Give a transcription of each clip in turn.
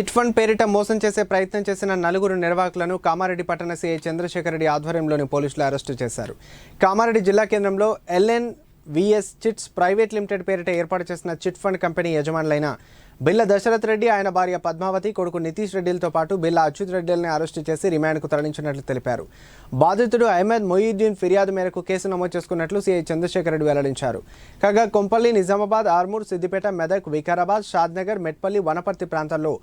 Chit fund పేరిట మోసం చేసే ప్రయత్నం చేసిన నలుగురు నిర్వాహకులను కామారెడ్డి పట్టణ సీఐ చంద్రశేఖర్ రెడ్డి ఆధ్వర్యంలోని పోలీసులు అరెస్టు చేశారు. కామారెడ్డి జిల్లా కేంద్రంలో LN VS chits private limited పేరిట ఏర్పాటు చేసిన చిట్ ఫండ్ కంపెనీ యజమానులైన బిల్ల దశరథ్ రెడ్డి ఆయన భార్య పద్మావతి కొడుకు నితీష్ రెడ్డిలతో పాటు బిల్ల అచ్యుత్ రెడ్డిల్ని అరెస్టు చేసి రిమాండ్కు తరలించినట్లు తెలిపారు. బాధితుడు అహ్మద్ మొయిద్దీన్ ఫిర్యాదు మేరకు కేసు నమోదు చేసుకున్నట్లు సీఐ చంద్రశేఖర్ రెడ్డి వెల్లడించారు. కాగా కొంపల్లి నిజామాబాద్ ఆర్మూర్ సిద్దిపేట మెదక్ వికారాబాద్ షాద్నగర్ మెట్పల్లి వనపర్తి ప్రాంతాల్లో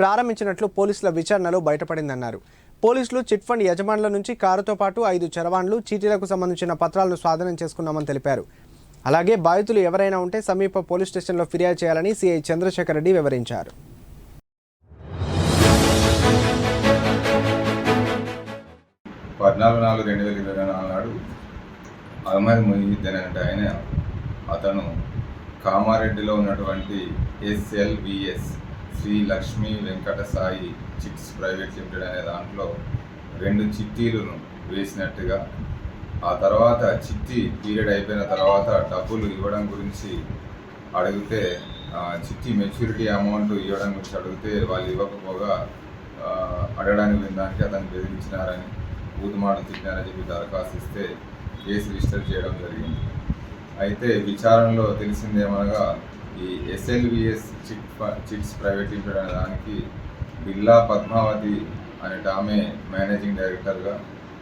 ప్రారంభించినట్లు పోలీసుల విచారణలో బయటపడిందన్నారు. పోలీసులు చిట్ ఫండ్ యజమానుల నుంచి కారుతో పాటు ఐదు చరవాణ్లు చీటీలకు సంబంధించిన పత్రాలను స్వాధీనం చేసుకున్నామని తెలిపారు. అలాగే బాధితులు ఎవరైనా ఉంటే సమీప పోలీస్ స్టేషన్లో ఫిర్యాదు చేయాలని సిఐ చంద్రశేఖర్ రెడ్డి వివరించారు. పద్నాలుగు నాలుగు రెండు వేల ఇరవై నాలుగు నాడు అహ్మద్ మొయిద్దీన్ అంటే ఆయన అతను కామారెడ్డిలో ఉన్నటువంటి SLVS Shri Lakshmi Venkata Sai chits private limited అనే దాంట్లో రెండు చిట్టీలను వేసినట్టుగా ఆ తర్వాత చిట్టి పీరియడ్ అయిపోయిన తర్వాత డబ్బులు ఇవ్వడం గురించి అడిగితే చిట్టి మెచ్యూరిటీ అమౌంట్ ఇవ్వడం గురించి అడిగితే వాళ్ళు ఇవ్వకపోగా అడగడానికి వెళ్ళిన దానికి అతను బెదిరించినారని బూతుమాటలు తిట్టినారని చెప్పి దరఖాస్తు ఇస్తే కేసు రిజిస్టర్ చేయడం జరిగింది. అయితే విచారణలో తెలిసిందేమనగా ఈ ఎస్ఎల్విఎస్ చిట్ చిట్స్ ప్రైవేటీకరణ దానికి బిర్లా పద్మావతి అనే ఆమె మేనేజింగ్ డైరెక్టర్గా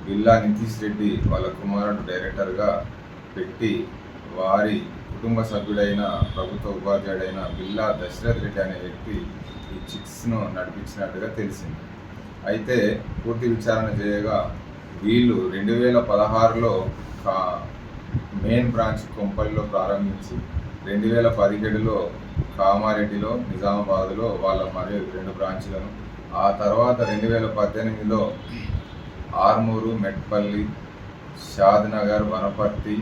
బిర్లా నితీష్ రెడ్డి వాళ్ళ కుమారుడు డైరెక్టర్గా పెట్టి వారి కుటుంబ సభ్యుడైన ప్రభుత్వ ఉపాధ్యాయుడైన బిల్లా దశరథ్ రెడ్డి అనే వ్యక్తి ఈ చిట్స్ను నడిపించినట్టుగా తెలిసింది. అయితే పూర్తి విచారణ చేయగా వీళ్ళు రెండు వేల పదహారులో కా మెయిన్ బ్రాంచ్ కొంపల్లిలో ప్రారంభించి రెండు వేల పదిహేడులో కామారెడ్డిలో నిజామాబాద్లో వాళ్ళ మరియు రెండు బ్రాంచ్లను. ఆ తర్వాత రెండు వేల పద్దెనిమిదిలో ఆర్మూరు మెట్పల్లి షాద్నగర్ వనపర్తి